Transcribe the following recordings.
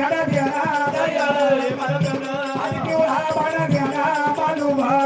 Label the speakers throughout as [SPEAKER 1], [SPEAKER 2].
[SPEAKER 1] घ्याला घ्याला
[SPEAKER 2] दयाळ
[SPEAKER 1] मालकन आदि केवळ
[SPEAKER 2] हा
[SPEAKER 1] बाणा
[SPEAKER 2] घ्याला बालू भा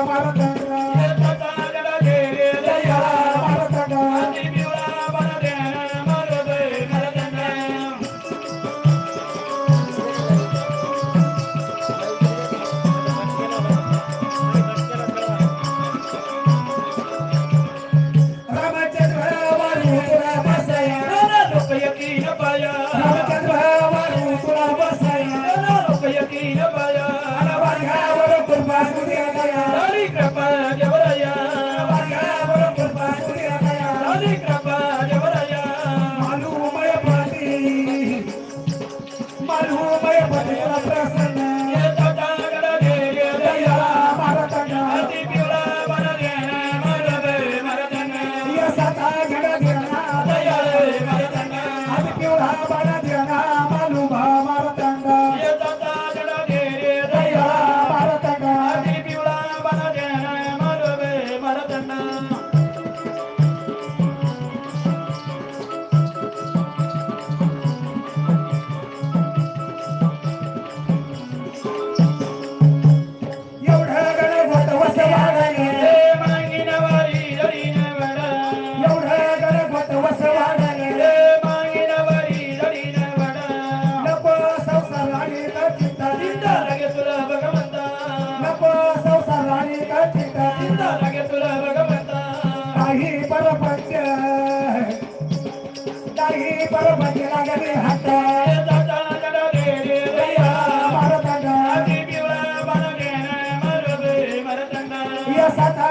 [SPEAKER 2] casa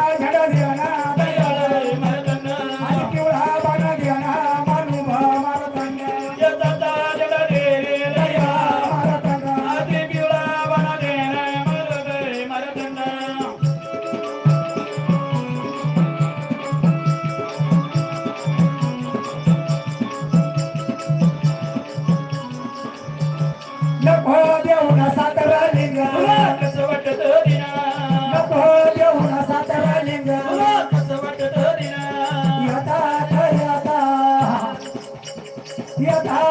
[SPEAKER 2] Yeah,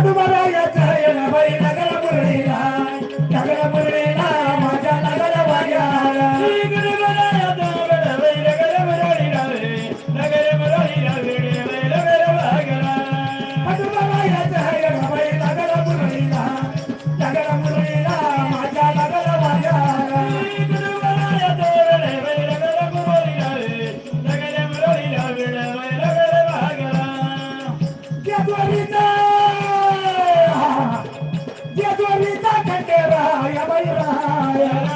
[SPEAKER 2] everybody. Hare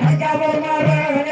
[SPEAKER 2] I got on my back.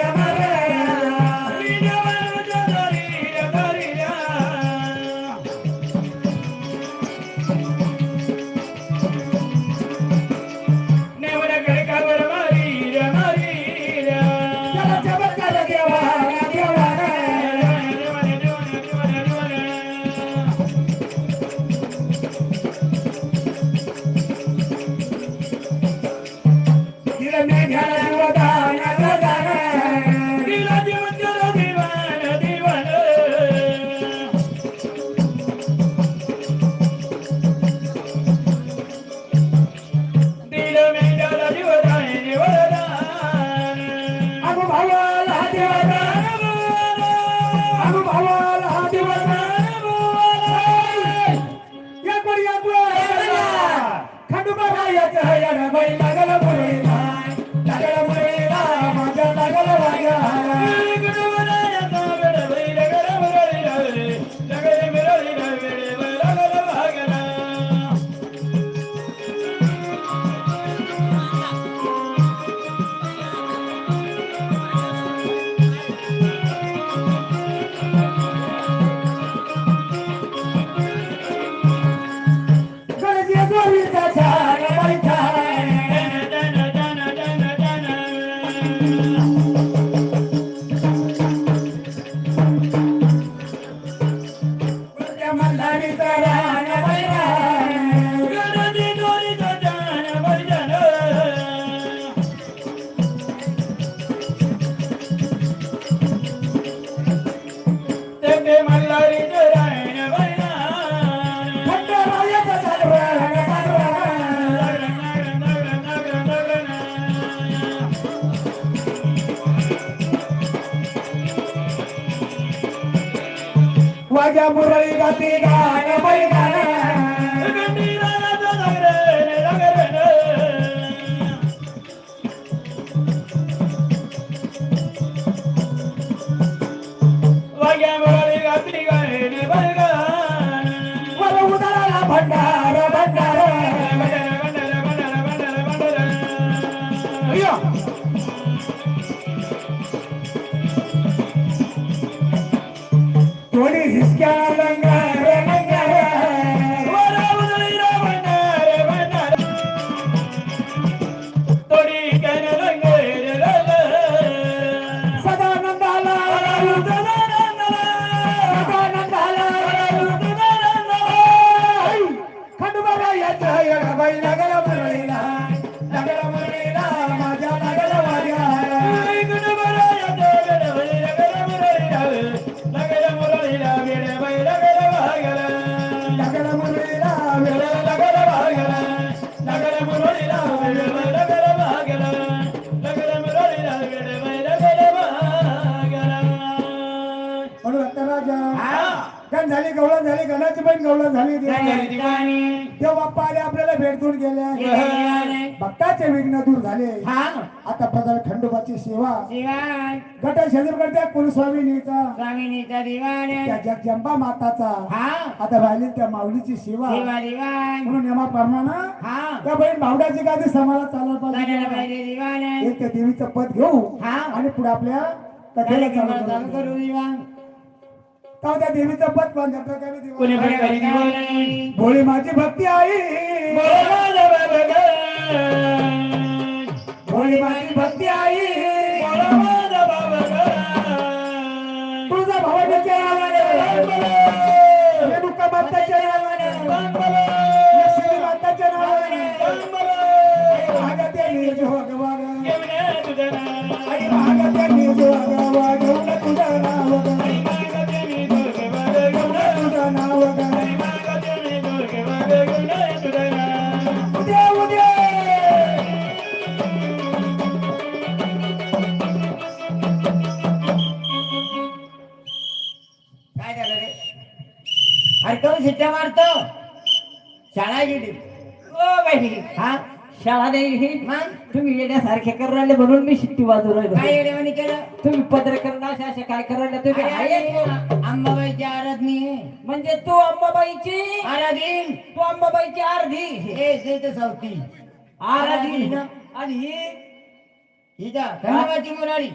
[SPEAKER 2] Murali గతి గానమై पण गवळण झाली देव बाप्पा आले आपल्याला भेट देऊन गेले भक्ताचे विघ्न दूर झाले. आता प्रधान खंडोबाची सेवा. गट शेजूरकडच्या कुलस्वामिनीचा. त्या जगजंबा माताचा. आता राहिली त्या माऊलीची सेवा. म्हणून यमाप्रमाणे त्या बहीण भावड्याची गादी समाला चालायला पाहिजे एक त्या देवीचं पद घेऊ आणि पुढे आपल्या कथेला चालू करू तेव्हा त्या देवीचं पद त्या प्रकारे
[SPEAKER 1] कोणी
[SPEAKER 2] देवा- भोळी माझी भक्ती आई. भोळी माझी भक्ती आई.
[SPEAKER 3] राहिले म्हणून मी शिट्टी वाजू
[SPEAKER 4] काय
[SPEAKER 3] राहिलो
[SPEAKER 4] येडेवाणी केलं?
[SPEAKER 3] तुम्ही पत्रकार असे असे काय करू राहिले तुम्ही आहे?
[SPEAKER 4] अंबाबाईची आराधनी आहे.
[SPEAKER 3] म्हणजे तू अंबाबाईची?
[SPEAKER 4] आराधीन.
[SPEAKER 3] तू अंबाबाईची अर्धी
[SPEAKER 4] हे ते सावती
[SPEAKER 3] आराधी. आणि ही?
[SPEAKER 4] हिजा धन्यवादची मुरारी.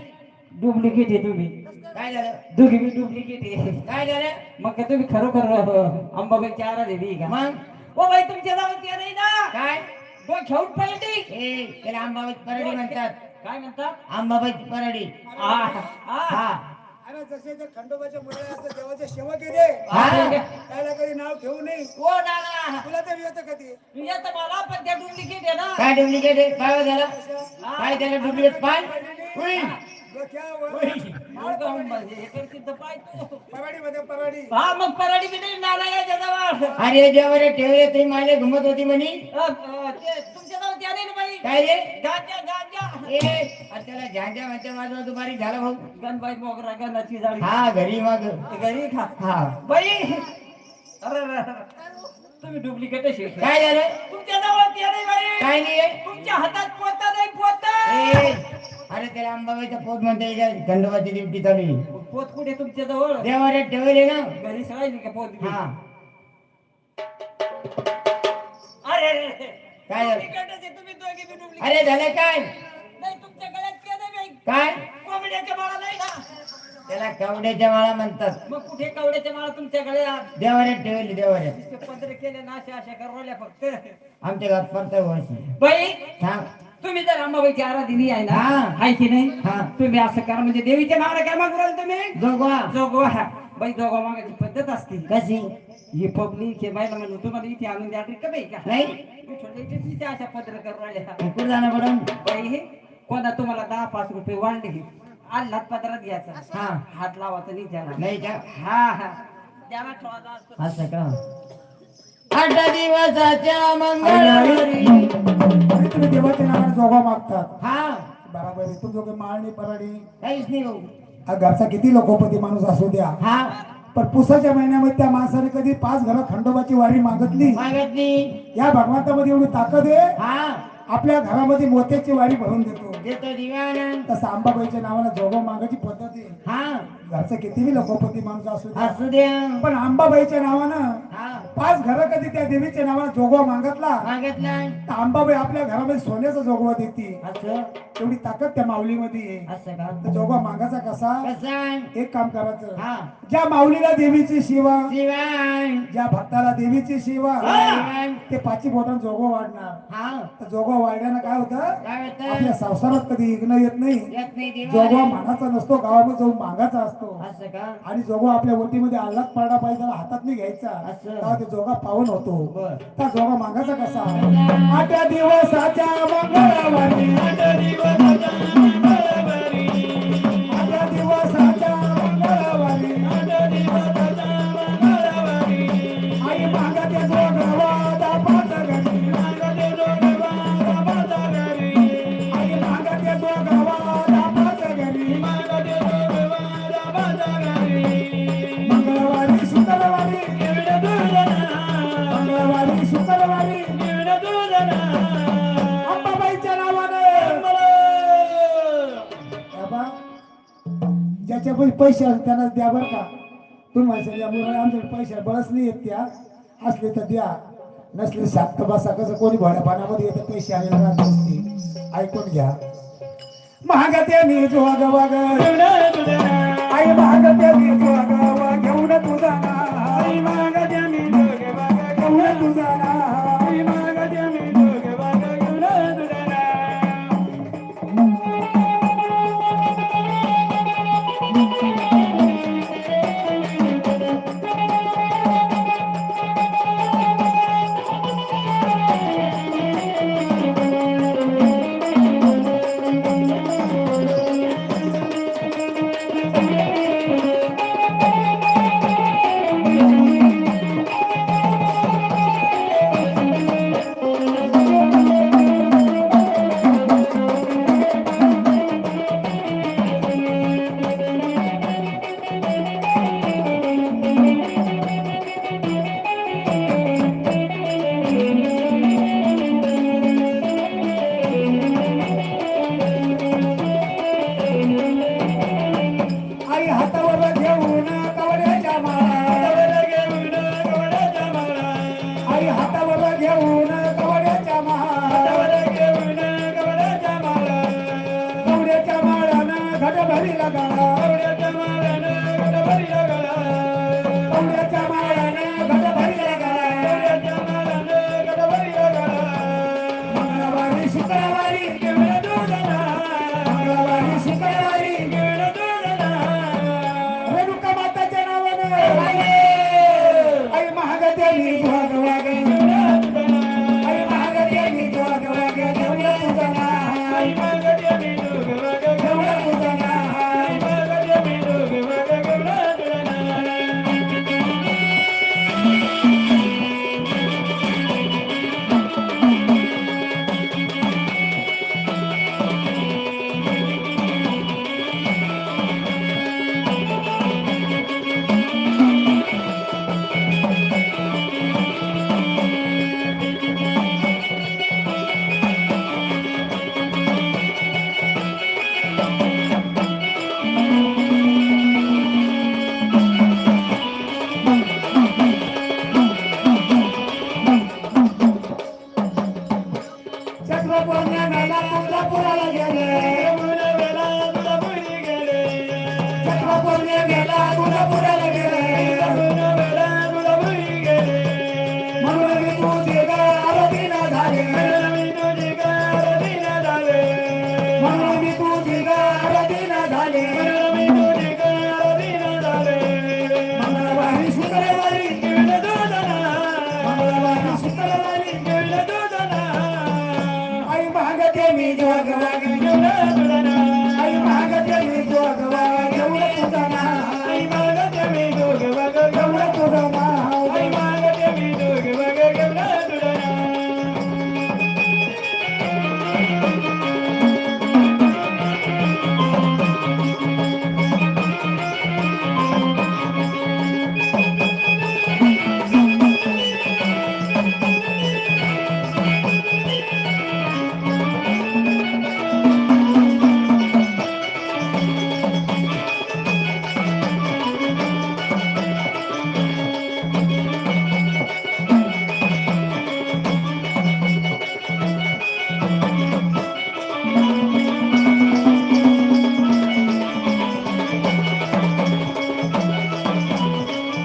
[SPEAKER 3] डुप्लिकेट आहे तुम्ही.
[SPEAKER 4] काय झालं?
[SPEAKER 3] दोघी मी डुप्लिकेट आहे.
[SPEAKER 4] काय झालं?
[SPEAKER 3] मग काय तुम्ही खरोखर अं, अंबाबाईची आराधी आहे का?
[SPEAKER 4] मग?
[SPEAKER 3] ओ बाई तुमच्या नावात ते नाही ना?
[SPEAKER 4] काय?
[SPEAKER 3] घेऊन पाहिजे
[SPEAKER 4] ए त्याला अंबाबाईची परडी म्हणतात.
[SPEAKER 3] काय म्हणतात?
[SPEAKER 4] अंबाबाईची परडी.
[SPEAKER 3] आ, आ.
[SPEAKER 4] हा.
[SPEAKER 1] अरे जसे ते खंडोबाच्या मुळे असं देवाचे सेवक आहे रे.
[SPEAKER 4] हा.
[SPEAKER 1] त्याला कधी नाव ठेवू नये.
[SPEAKER 3] ओ दादा.
[SPEAKER 1] तुला तर येतं कधी.
[SPEAKER 3] तू येतं मला पण त्या डुप्लिकेट आहे ना.
[SPEAKER 4] काय डुप्लिकेट आहे? काय झालं काय त्याला डुप्लिकेट. पाय. उई.
[SPEAKER 1] डोक्यावर.
[SPEAKER 3] मग जाऊन बस, हे करशील तर पाय तू.
[SPEAKER 1] पराडी मध्ये पराडी.
[SPEAKER 3] हा मग पराडी बी नाही जवळ
[SPEAKER 4] अरे ठेवले ते माले घुमत होती म्हणी.
[SPEAKER 3] ते नावात ते आले ना बाई
[SPEAKER 4] काय रे
[SPEAKER 3] गांजा गांजा
[SPEAKER 4] ए अरे त्याला झांजा म्हणते माझा तू बारीक झाला भाऊ.
[SPEAKER 3] गणबाई मोगरा गणाची जाळी.
[SPEAKER 4] हा घरी मग.
[SPEAKER 3] घरी खा.
[SPEAKER 4] हा.
[SPEAKER 3] बाई. अरे अरे, अरे. तुम्ही डुप्लिकेट
[SPEAKER 4] काय झालं?
[SPEAKER 3] तुमच्या नावात ते नाही बाई.
[SPEAKER 4] काय नाही आहे?
[SPEAKER 3] तुमच्या हातात पोता नाही पोता.
[SPEAKER 4] ए अरे त्याला अंबाबाईचा पोत म्हणते खंडोबाची ड्युटी चालू आहे.
[SPEAKER 3] पोत कुठे तुमच्या जवळ?
[SPEAKER 4] देवाऱ्यात ठेवले ना.
[SPEAKER 3] घरी सळायली का पोत?
[SPEAKER 4] हा.
[SPEAKER 3] अरे अरे, अरे.
[SPEAKER 4] काय
[SPEAKER 3] आहे, तुम्ही दोघे बी duplicate.
[SPEAKER 4] अरे झालं काय?
[SPEAKER 3] नाही तुमच्या गळ्यात ते नाही बाई.
[SPEAKER 4] काय?
[SPEAKER 3] कोंबड्याच्या माळा नाही ना
[SPEAKER 4] त्याला कवड्याच्या माळा म्हणतात.
[SPEAKER 3] मग कुठे कवड्याच्या माळा तुमच्या गळ्यात?
[SPEAKER 4] देवाऱ्यात ठेवली देवाऱ्यात.
[SPEAKER 3] पदर केले ना अशा अशा करवल्या फक्त.
[SPEAKER 4] आमच्या घरात परत वर्षी
[SPEAKER 3] बाई
[SPEAKER 4] थांब.
[SPEAKER 3] तुम्ही जर अंबाबाईची आराधनी आहे ना
[SPEAKER 4] हा.
[SPEAKER 3] आहे की नाही?
[SPEAKER 4] हा.
[SPEAKER 3] तुम्ही असं करा म्हणजे देवीच्या नावाला काय मागू राहिले तुम्ही.
[SPEAKER 4] जोगवा.
[SPEAKER 3] जोगवा. बाई जोगवा मागायची पद्धत असते.
[SPEAKER 4] कशी?
[SPEAKER 3] ही पब्लिक हे बायला म्हणून तुम्हाला इथे आणून द्या का बाई का?
[SPEAKER 4] नाही.
[SPEAKER 3] अशा पत्र करू राहिल्या
[SPEAKER 4] कुठं जाणं पडून
[SPEAKER 3] बाई हे कोणा तुम्हाला दहा पाच रुपये वाढले आल्हात पदरात घ्यायचा.
[SPEAKER 4] हा.
[SPEAKER 3] हात लावायचा नाही त्याला.
[SPEAKER 4] नाही का?
[SPEAKER 3] हा हा. त्याला ठेवायचा.
[SPEAKER 4] असं. का? आठ दिवसाच्या मंगळवारी.
[SPEAKER 1] तुम्ही देवाच्या नावाने जोगा मागतात.
[SPEAKER 4] हा.
[SPEAKER 1] बरोबर आहे. तुम दोघे माळणी पराडी.
[SPEAKER 4] काहीच नाही भाऊ.
[SPEAKER 1] घरचा किती लोकोपती माणूस असू द्या.
[SPEAKER 4] हा.
[SPEAKER 1] पण पुसाच्या महिन्यामध्ये त्या माणसाने कधी पाच घरं खंडोबाची वारी मागितली. या भगवंतामध्ये एवढी ताकद आहे?
[SPEAKER 4] हा.
[SPEAKER 1] आपल्या घरामध्ये मोत्याची वारी भरून देतो.
[SPEAKER 4] देतो दिवाण.
[SPEAKER 1] तसं अंबाबाईच्या नावानं जोगा मागायची पद्धत. आहे
[SPEAKER 4] हा.
[SPEAKER 1] घरचा कितीही लोकोपती माणूस असू द्या.
[SPEAKER 4] असू द्या.
[SPEAKER 1] पण अंबाबाईच्या नावानं
[SPEAKER 4] हा.
[SPEAKER 1] पाच घरं कधी त्या देवीच्या नावानं जोगवा मागतला तर अंबाबाई आपल्या घरामध्ये सोन्याचा जोगवा देते.
[SPEAKER 4] असं.
[SPEAKER 1] तेवढी ताकद त्या माऊलीमध्ये आहे.
[SPEAKER 4] असं का?
[SPEAKER 1] तर जोगवा मागायचा कसा?
[SPEAKER 4] कसा?
[SPEAKER 1] एक काम करायचं.
[SPEAKER 4] हा.
[SPEAKER 1] ज्या माऊलीला देवीची
[SPEAKER 4] दिवाण
[SPEAKER 1] ज्या भक्ताला देवीची
[SPEAKER 4] दिवाण
[SPEAKER 1] ते पाची बोटां जोगवा वाढणार.
[SPEAKER 4] हा.
[SPEAKER 1] तर जोगवा वाढल्यानं काय होतं?
[SPEAKER 4] काय होतं?
[SPEAKER 1] आपल्या संसारात कधी इग्न येत नाही.
[SPEAKER 4] येत नाही
[SPEAKER 1] जोगवा मानाचा नसतो गावामध्ये जाऊन मागायचा असतो.
[SPEAKER 4] असं का?
[SPEAKER 1] आणि जोगा आपल्या ओटीमध्ये आल्लात पडला पाहिजे त्याला हातात नाही घ्यायचा. तेव्हा ते जोगा पावन होतो. त्या जोगा मागायचा कसा? आठ्या दिवसाच्या मंगळवारी. मंगळवारी शुक्रवारी अंबाबाईच्या नावाने. ज्याच्या पण पैसे असतात त्यांना द्या बरं का. तुम्ही म्हणशाल या आमच्याकडे पैसे बळच नाही येत त्या. असले तर द्या. नसले सात बसा. कसं कोणी भोळ्या पाण्यामध्ये येतं पैसे आले राहत नसते. ऐकून घ्या. महागत्या मी जोग वाग. आई महागत्या मी जोग वाग. घेऊन तुझा वाग Deixa eu trabalhar.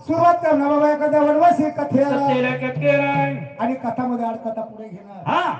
[SPEAKER 1] सुरुवात करणार बाबा एखाद्या वनवासी कथे आणि कथामध्ये आठ कथा पुढे घेणार. हा.